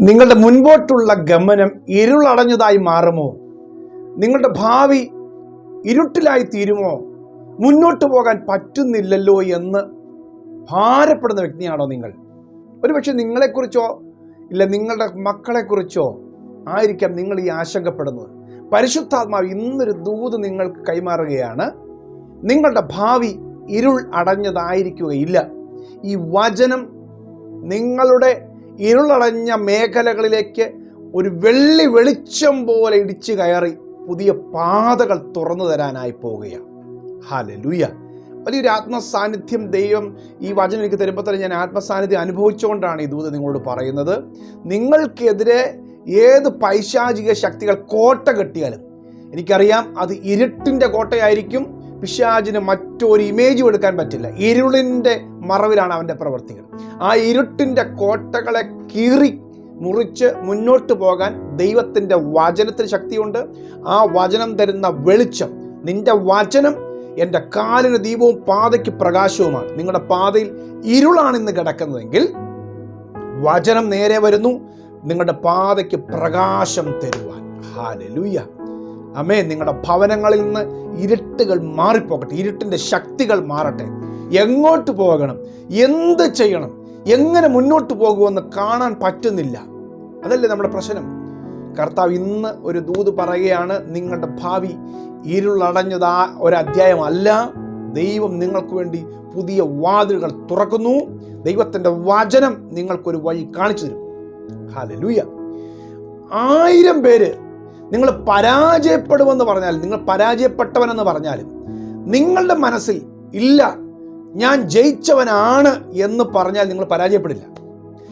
നിങ്ങളുടെ മുൻപോട്ടുള്ള ഗമനം ഇരുളടഞ്ഞതായി മാറുമോ? നിങ്ങളുടെ ഭാവി ഇരുട്ടിലായി തീരുമോ? മുന്നോട്ട് പോകാൻ പറ്റുന്നില്ലല്ലോ എന്ന് ഭാരപ്പെടുന്ന വ്യക്തിയാണോ നിങ്ങൾ? ഒരുപക്ഷെ നിങ്ങളെക്കുറിച്ചോ ഇല്ല നിങ്ങളുടെ മക്കളെക്കുറിച്ചോ ആയിരിക്കാം നിങ്ങൾ ഈ ആശങ്കപ്പെടുന്നത്. പരിശുദ്ധാത്മാവ് ഇന്നൊരു ദൂത് നിങ്ങൾക്ക് കൈമാറുകയാണ്. നിങ്ങളുടെ ഭാവി ഇരുൾ അടഞ്ഞതായിരിക്കുകയില്ല. ഈ വചനം നിങ്ങളുടെ ഇരുളടഞ്ഞ മേഖലകളിലേക്ക് ഒരു വെള്ളി വെളിച്ചം പോലെ ഇടിച്ചു കയറി പുതിയ പാതകൾ തുറന്നു തരാനായി പോവുകയാണ്. ഹാലലുയ വലിയൊരു ആത്മസാന്നിധ്യം ദൈവം ഈ വചനം എനിക്ക് തരുമ്പോൾ തന്നെ ഞാൻ ആത്മസാന്നിധ്യം അനുഭവിച്ചുകൊണ്ടാണ് ഈ ദൂത് നിങ്ങളോട് പറയുന്നത്. നിങ്ങൾക്കെതിരെ ഏത് പൈശാചിക ശക്തികൾ കോട്ട കെട്ടിയാലും എനിക്കറിയാം അത് ഇരുട്ടിന്റെ കോട്ടയായിരിക്കും പിശാചിന് മറ്റൊരു ഇമേജ് എടുക്കാൻ പറ്റില്ല. ഇരുളിന്റെ മറവിലാണ് അവന്റെ പ്രവർത്തികൾ. ആ ഇരുട്ടിന്റെ കോട്ടകളെ കീറി മുറിച്ച് മുന്നോട്ട് പോകാൻ ദൈവത്തിന്റെ വചനത്തിന് ശക്തിയുണ്ട്. ആ വചനം തരുന്ന വെളിച്ചം നിന്റെ വചനം എന്റെ കാലിന് ദീപവും പാതയ്ക്ക് പ്രകാശവുമാണ്. നിങ്ങളുടെ പാതയിൽ ഇരുളാണ് ഇന്ന് കിടക്കുന്നതെങ്കിൽ വചനം നേരെ വരുന്നു. നിങ്ങളുടെ പാതയ്ക്ക് പ്രകാശം തരുവാൻ. ഹാലലുയ്യ അമേ നിങ്ങളുടെ ഭവനങ്ങളിൽ നിന്ന് ഇരുട്ടുകൾ മാറിപ്പോകട്ടെ. ഇരുട്ടിന്റെ ശക്തികൾ മാറട്ടെ. എങ്ങോട്ട് പോകണം? എന്ത് ചെയ്യണം? എങ്ങനെ മുന്നോട്ട് പോകുമെന്ന് കാണാൻ പറ്റുന്നില്ല. അതല്ലേ നമ്മുടെ പ്രശ്നം. കർത്താവ് ഇന്ന് ഒരു ദൂത് പറയുകയാണ് നിങ്ങളുടെ ഭാവി ഇരുളടഞ്ഞത് ആ ഒരധ്യായമല്ല. ദൈവം നിങ്ങൾക്ക് വേണ്ടി പുതിയ വാതിലുകൾ തുറക്കുന്നു. ദൈവത്തിന്റെ വചനം നിങ്ങൾക്കൊരു വഴി കാണിച്ചു തരും. ഹാലലൂയ ആയിരം പേര് നിങ്ങൾ പരാജയപ്പെടുമെന്ന് പറഞ്ഞാൽ നിങ്ങൾ പരാജയപ്പെട്ടവനെന്ന് പറഞ്ഞാലും നിങ്ങളുടെ മനസ്സിൽ ഇല്ല ഞാൻ ജയിച്ചവനാണ് എന്ന് പറഞ്ഞാൽ നിങ്ങൾ പരാജയപ്പെടില്ല.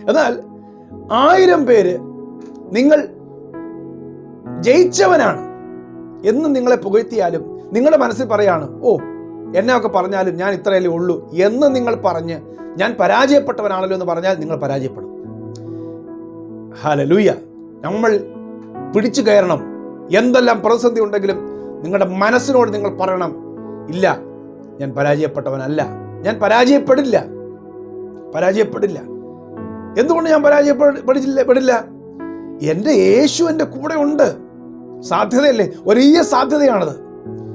എന്നാൽ ആയിരം പേര് നിങ്ങൾ ജയിച്ചവനാണ് എന്ന് നിങ്ങളെ പുകഴ്ത്തിയാലും നിങ്ങളുടെ മനസ്സിൽ പറയാണ് ഓ എന്നെ ഒക്കെ പറഞ്ഞാലും ഞാൻ ഇത്രയല്ലേ ഉള്ളൂ എന്ന് നിങ്ങൾ പറഞ്ഞ് ഞാൻ പരാജയപ്പെട്ടവനാണല്ലോ എന്ന് പറഞ്ഞാൽ നിങ്ങൾ പരാജയപ്പെടും. ഹലലൂയ നമ്മൾ പിടിച്ചു കയറണം. എന്തെല്ലാം പ്രതിസന്ധി ഉണ്ടെങ്കിലും നിങ്ങളുടെ മനസ്സിനോട് നിങ്ങൾ പറയണം ഇല്ല ഞാൻ പരാജയപ്പെട്ടവനല്ല. ഞാൻ പരാജയപ്പെടില്ല. പരാജയപ്പെടില്ല. എന്തുകൊണ്ട് ഞാൻ പരാജയപ്പെടില്ല പെടില്ല? എന്റെ യേശു എന്റെ കൂടെ ഉണ്ട്. സാധ്യതയല്ലേ? വലിയ സാധ്യതയാണത്.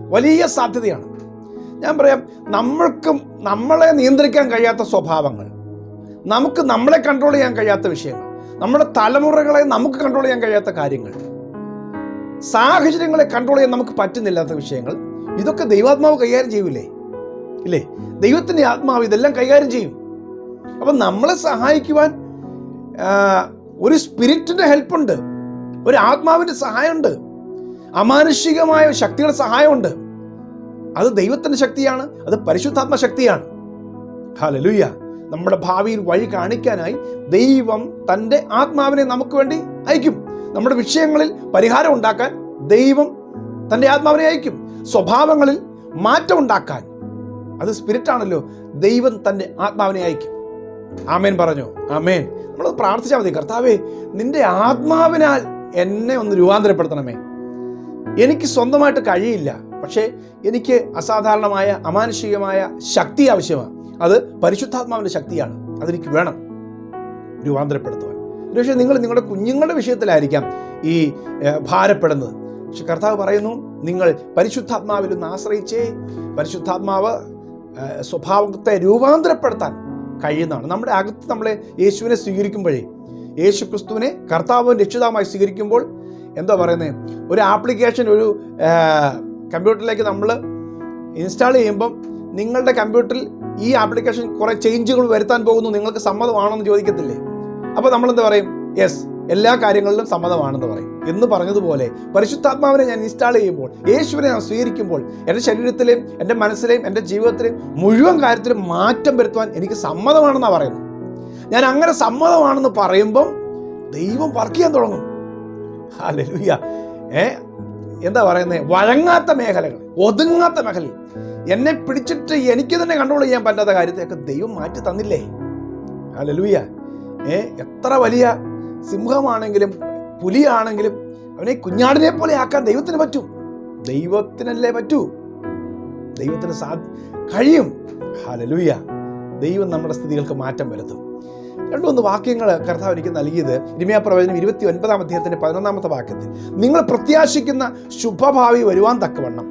വലിയ സാധ്യതയാണ്. ഞാൻ പറയാം നമ്മൾക്കും നമ്മളെ നിയന്ത്രിക്കാൻ കഴിയാത്ത സ്വഭാവങ്ങൾ നമുക്ക് നമ്മളെ കൺട്രോൾ ചെയ്യാൻ കഴിയാത്ത വിഷയങ്ങൾ നമ്മുടെ തലമുറകളെ നമുക്ക് കൺട്രോൾ ചെയ്യാൻ കഴിയാത്ത കാര്യങ്ങൾ സാഹചര്യങ്ങളെ കൺട്രോൾ ചെയ്യാൻ നമുക്ക് പറ്റുന്നില്ലാത്ത വിഷയങ്ങൾ. ഇതൊക്കെ ദൈവാത്മാവ് കൈകാര്യം ചെയ്യൂലേ? ഇല്ലേ? ദൈവത്തിന്റെ ആത്മാവ് ഇതെല്ലാം കൈകാര്യം ചെയ്യും. അപ്പം നമ്മളെ സഹായിക്കുവാൻ ഒരു സ്പിരിറ്റിന്റെ ഹെൽപ്പുണ്ട് ഒരു ആത്മാവിന്റെ സഹായമുണ്ട്. അമാനുഷികമായ ശക്തിയുടെ സഹായമുണ്ട്. അത് ദൈവത്തിന്റെ ശക്തിയാണ് അത് പരിശുദ്ധാത്മ ശക്തിയാണ്. ഹലലുയ്യ നമ്മുടെ ഭാവിയിൽ വഴി കാണിക്കാനായി ദൈവം തന്റെ ആത്മാവിനെ നമുക്ക് വേണ്ടി അയക്കും. നമ്മുടെ വിഷയങ്ങളിൽ പരിഹാരം ഉണ്ടാക്കാൻ ദൈവം തന്റെ ആത്മാവിനെ അയക്കും. സ്വഭാവങ്ങളിൽ മാറ്റം ഉണ്ടാക്കാൻ. അത് സ്പിരിറ്റ് ആണല്ലോ ദൈവം തന്റെ ആത്മാവിനെ അയക്കും. ആമേൻ പറഞ്ഞു. ആമേൻ. നമ്മൾ പ്രാർത്ഥിച്ചാൽ മതി. കർത്താവേ നിന്റെ ആത്മാവിനാൽ എന്നെ ഒന്ന് രൂപാന്തരപ്പെടുത്തണമേ. എനിക്ക് സ്വന്തമായിട്ട് കഴിയില്ല. പക്ഷേ എനിക്ക് അസാധാരണമായ അമാനുഷികമായ ശക്തി ആവശ്യമാണ്. അത് പരിശുദ്ധാത്മാവിന്റെ ശക്തിയാണ്. അതെനിക്ക് വേണം. രൂപാന്തരപ്പെടുത്തുവാൻ. പക്ഷേ നിങ്ങൾ നിങ്ങളുടെ കുഞ്ഞുങ്ങളുടെ വിഷയത്തിലായിരിക്കാം ഈ ഭാരപ്പെടുന്നത്. പക്ഷെ കർത്താവ് പറയുന്നു നിങ്ങൾ പരിശുദ്ധാത്മാവിൽ ഒന്ന് ആശ്രയിച്ചേ പരിശുദ്ധാത്മാവ് സ്വഭാവത്തെ രൂപാന്തരപ്പെടുത്താൻ കഴിയുന്നതാണ്. നമ്മുടെ അകത്ത് നമ്മളെ യേശുവിനെ സ്വീകരിക്കുമ്പോഴേ യേശു ക്രിസ്തുവിനെ കർത്താവും രക്ഷിതാവുമായി സ്വീകരിക്കുമ്പോൾ എന്താ പറയുന്നത് ഒരു ആപ്ലിക്കേഷൻ ഒരു കമ്പ്യൂട്ടറിലേക്ക് നമ്മൾ ഇൻസ്റ്റാൾ ചെയ്യുമ്പം നിങ്ങളുടെ കമ്പ്യൂട്ടറിൽ ഈ ആപ്ലിക്കേഷൻ കുറേ ചേഞ്ചുകൾ വരുത്താൻ പോകുന്നു നിങ്ങൾക്ക് സമ്മതമാണോ എന്ന് ചോദിക്കത്തില്ലേ? അപ്പോൾ എന്താ പറയും? യെസ് എല്ലാ കാര്യങ്ങളിലും സമ്മതമാണെന്ന് പറയും. എന്ന് പറഞ്ഞതുപോലെ പരിശുദ്ധാത്മാവിനെ ഞാൻ ഇൻസ്റ്റാൾ ചെയ്യുമ്പോൾ യേശുവിനെ ഞാൻ സ്വീകരിക്കുമ്പോൾ എന്റെ ശരീരത്തിലെയും എന്റെ മനസ്സിലെയും എന്റെ ജീവിതത്തിലെയും മുഴുവൻ കാര്യത്തിലും മാറ്റം വരുത്തുവാൻ എനിക്ക് സമ്മതമാണെന്നാണ് പറയുന്നത്. ഞാൻ അങ്ങനെ സമ്മതമാണെന്ന് പറയുമ്പം ദൈവം വർക്ക് ചെയ്യാൻ തുടങ്ങും. ഹല്ലേലൂയ ഏ? എന്താ പറയുന്നത് വഴങ്ങാത്ത മേഖലകൾ ഒതുങ്ങാത്ത മേഖലയിൽ എന്നെ പിടിച്ചിട്ട് എനിക്ക് തന്നെ കൺട്രോൾ ചെയ്യാൻ പറ്റാത്ത കാര്യത്തെയൊക്കെ ദൈവം മാറ്റി തന്നില്ലേ? ഹല്ലേലൂയ ഏ എത്ര വലിയ സിംഹമാണെങ്കിലും പുലിയാണെങ്കിലും അവനെ കുഞ്ഞാടിനെ പോലെ ആക്കാൻ ദൈവത്തിന് പറ്റും. ദൈവത്തിനല്ലേ പറ്റൂ. ദൈവത്തിന് സാ കഴിയും. ഹല്ലേലൂയ. ദൈവം നമ്മുടെ സ്ഥിതികൾക്ക് മാറ്റം വരുത്തും. രണ്ടു മൂന്ന് വാക്യങ്ങൾ കർത്താവ് എനിക്ക് നൽകിയത് ഇരിമയ പ്രവചനം ഇരുപത്തി ഒൻപതാം അധ്യായത്തിന്റെ പതിനൊന്നാമത്തെ വാക്യത്തിൽ. നിങ്ങൾ പ്രത്യാശിക്കുന്ന ശുഭഭാവി വരുവാൻ തക്കവണ്ണം.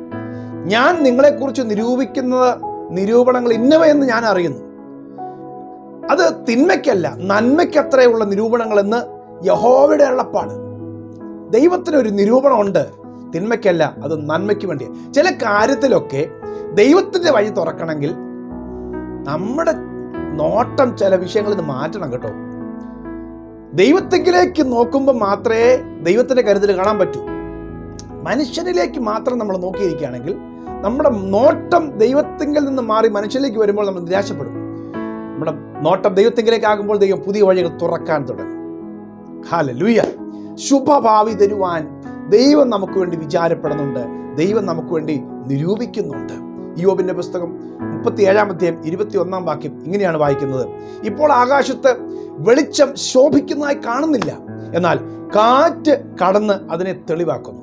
ഞാൻ നിങ്ങളെക്കുറിച്ച് നിരൂപിക്കുന്നത് നിരൂപണങ്ങൾ ഇന്നവയെന്ന് ഞാൻ അറിയുന്നു. അത് തിന്മയ്ക്കല്ല നന്മയ്ക്കത്രയുള്ള നിരൂപണങ്ങളെന്ന് യഹോവയുടെ അള്ളപ്പാട് ദൈവത്തിനൊരു നിരൂപണമുണ്ട്. തിന്മയ്ക്കല്ല അത് നന്മയ്ക്ക് വേണ്ടിയാണ് ചില കാര്യത്തിലൊക്കെ ദൈവത്തിന്റെ വഴി തുറക്കണമെങ്കിൽ നമ്മുടെ നോട്ടം ചില വിഷയങ്ങളിൽ നിന്ന് മാറ്റണം കേട്ടോ. ദൈവത്തെങ്കിലേക്ക് നോക്കുമ്പോൾ മാത്രമേ ദൈവത്തിന്റെ കരുതൽ കാണാൻ പറ്റൂ. മനുഷ്യനിലേക്ക് മാത്രം നമ്മൾ നോക്കിയിരിക്കുകയാണെങ്കിൽ നമ്മുടെ നോട്ടം ദൈവത്തിങ്കിൽ നിന്ന് മാറി മനുഷ്യനിലേക്ക് വരുമ്പോൾ നമ്മൾ നിരാശപ്പെടും. നോട്ടം ദൈവത്തിങ്കിലേക്ക് ആകുമ്പോൾ ദൈവം പുതിയ വഴികൾ തുറക്കാൻ തുടങ്ങും. ഹാല ലൂയ ശുഭഭാവി തരുവാൻ ദൈവം നമുക്ക് വേണ്ടി വിചാരപ്പെടുന്നുണ്ട് ദൈവം നമുക്ക് വേണ്ടി നിരൂപിക്കുന്നുണ്ട്. യോബിന്റെ പുസ്തകം മുപ്പത്തി ഏഴാം അധ്യായം ഇരുപത്തി ഒന്നാം വാക്യം ഇങ്ങനെയാണ് വായിക്കുന്നത്. ഇപ്പോൾ ആകാശത്ത് വെളിച്ചം ശോഭിക്കുന്നതായി കാണുന്നില്ല. എന്നാൽ കാറ്റ് കടന്ന് അതിനെ തെളിവാക്കുന്നു.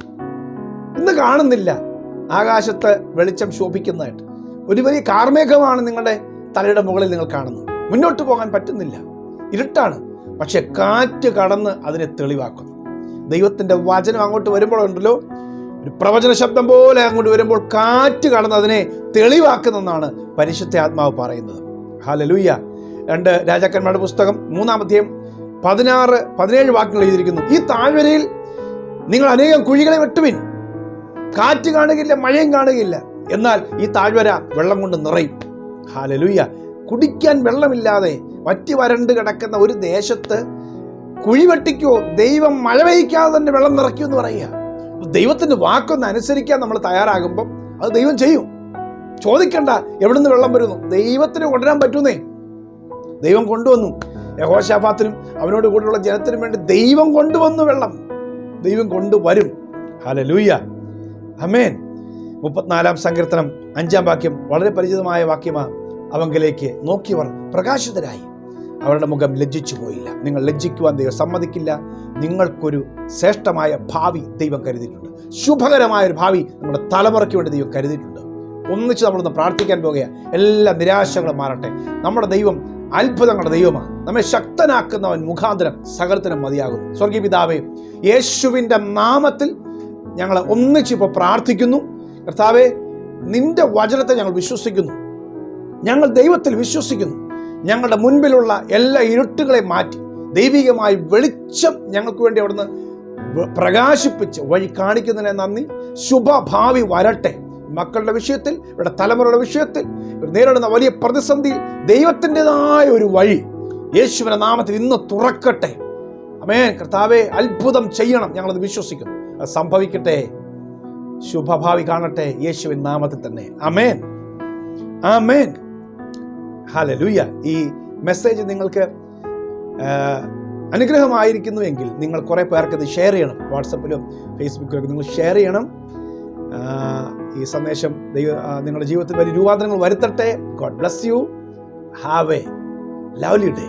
ഇന്ന് കാണുന്നില്ല. ആകാശത്ത് വെളിച്ചം ശോഭിക്കുന്നതായിട്ട്. ഒരു വലിയ കാർമേഘമാണ് നിങ്ങളുടെ തലയുടെ മുകളിൽ നിങ്ങൾ കാണുന്നത്. മുന്നോട്ട് പോകാൻ പറ്റുന്നില്ല. ഇരുട്ടാണ്. പക്ഷെ കാറ്റ് കടന്ന് അതിനെ തെളിവാക്കുന്നു. ദൈവത്തിന്റെ വചനം അങ്ങോട്ട് വരുമ്പോഴുണ്ടല്ലോ ഒരു പ്രവചന ശബ്ദം പോലെ അങ്ങോട്ട് വരുമ്പോൾ കാറ്റ് കടന്ന് അതിനെ തെളിവാക്കുന്നെന്നാണ് പരിശുദ്ധ ആത്മാവ് പറയുന്നത്. ഹാലലൂയ്യ രണ്ട് രാജാക്കന്മാരുടെ പുസ്തകം മൂന്നാമധ്യം പതിനാറ് പതിനേഴ് വാക്കുകൾ എഴുതിയിരിക്കുന്നു. ഈ താഴ്വരയിൽ നിങ്ങൾ അനേകം കുഴികളെ വെട്ടുവിൻ. കാറ്റ് കാണുകയില്ല മഴയും കാണുകയില്ല. എന്നാൽ ഈ താഴ്വര വെള്ളം കൊണ്ട് നിറയും. ഹാലലൂയ്യ കുടിക്കാൻ വെള്ളമില്ലാതെ വറ്റി വരണ്ട് കിടക്കുന്ന ഒരു ദേശത്ത് കുഴിവെട്ടിക്കോ ദൈവം മഴ പെയ്ക്കാതെ തന്നെ വെള്ളം നിറയ്ക്കൂ എന്ന് പറയുക. ദൈവത്തിന്റെ വാക്കൊന്ന് അനുസരിക്കാൻ നമ്മൾ തയ്യാറാകുമ്പം അത് ദൈവം ചെയ്യും. ചോദിക്കണ്ട എവിടുന്ന് വെള്ളം വരുന്നു? ദൈവത്തിന് കൊണ്ടുവരാൻ പറ്റുന്നേ. ദൈവം കൊണ്ടുവന്നു. യഹോശാഫാത്തിനും അവനോട് കൂടെയുള്ള ജനത്തിനും വേണ്ടി ദൈവം കൊണ്ടുവന്നു വെള്ളം. ദൈവം കൊണ്ടുവരും. ഹലലൂയ്യ അമേൻ മുപ്പത്തിനാലാം സങ്കീർത്തനം അഞ്ചാം വാക്യം വളരെ പരിചിതമായ വാക്യമാണ് അവങ്കിലേക്ക് നോക്കിയവർ പ്രകാശിതരായി. അവരുടെ മുഖം ലജ്ജിച്ചു പോയില്ല. നിങ്ങൾ ലജ്ജിക്കുവാൻ ദൈവം സമ്മതിക്കില്ല. നിങ്ങൾക്കൊരു ശ്രേഷ്ഠമായ ഭാവി ദൈവം കരുതിയിട്ടുണ്ട്. ശുഭകരമായ ഒരു ഭാവി നമ്മുടെ തലമുറയ്ക്ക് വേണ്ടി ദൈവം കരുതിയിട്ടുണ്ട്. ഒന്നിച്ച് നമ്മളൊന്ന് പ്രാർത്ഥിക്കാൻ പോകുക. എല്ലാ നിരാശകളും മാറട്ടെ. നമ്മുടെ ദൈവം അത്ഭുതങ്ങളുടെ ദൈവമാണ്. നമ്മെ ശക്തനാക്കുന്നവൻ മുഖാന്തരം സകലത്തിനും മതിയാകും. സ്വർഗീയ പിതാവേ യേശുവിന്റെ നാമത്തിൽ ഞങ്ങൾ ഒന്നിച്ചിപ്പോൾ പ്രാർത്ഥിക്കുന്നു. കർത്താവെ നിന്റെ വചനത്തെ ഞങ്ങൾ വിശ്വസിക്കുന്നു. ഞങ്ങൾ ദൈവത്തിൽ വിശ്വസിക്കുന്നു. ഞങ്ങളുടെ മുൻപിലുള്ള എല്ലാ ഇരുട്ടുകളെ മാറ്റി ദൈവികമായി വെളിച്ചം ഞങ്ങൾക്ക് വേണ്ടി അവിടുന്ന് പ്രകാശിപ്പിച്ച് വഴി കാണിക്കുന്നതിനെ നന്ദി. ശുഭഭാവി വരട്ടെ. മക്കളുടെ വിഷയത്തിൽ ഇവിടെ തലമുറയുടെ വിഷയത്തിൽ ഇവർ നേരിടുന്ന വലിയ പ്രതിസന്ധിയിൽ ദൈവത്തിന്റെതായ ഒരു വഴി യേശുവിന്റെ നാമത്തിൽ ഇന്ന് തുറക്കട്ടെ. അമേൻ കർത്താവെ അത്ഭുതം ചെയ്യണം. ഞങ്ങളത് വിശ്വസിക്കുന്നു. അത് സംഭവിക്കട്ടെ. ശുഭഭാവി കാണട്ടെ. യേശുവിൻ നാമത്തിൽ തന്നെ. അമേൻ ആമേൻ. ഹലലുയ്യ ഈ മെസ്സേജ് നിങ്ങൾക്ക് അനുഗ്രഹമായിരിക്കുന്നു അനുഗ്രഹമായിരിക്കുന്നുവെങ്കിൽ നിങ്ങൾ കുറേ പേർക്ക് ഇത് ഷെയർ ചെയ്യണം. വാട്സപ്പിലും ഫേസ്ബുക്കിലും നിങ്ങൾ ഷെയർ ചെയ്യണം. ഈ സന്ദേശം ദൈവ നിങ്ങളുടെ ജീവിതത്തിൽ വലിയ രൂപാന്തരങ്ങൾ വരുത്തട്ടെ. God bless you have a lovely day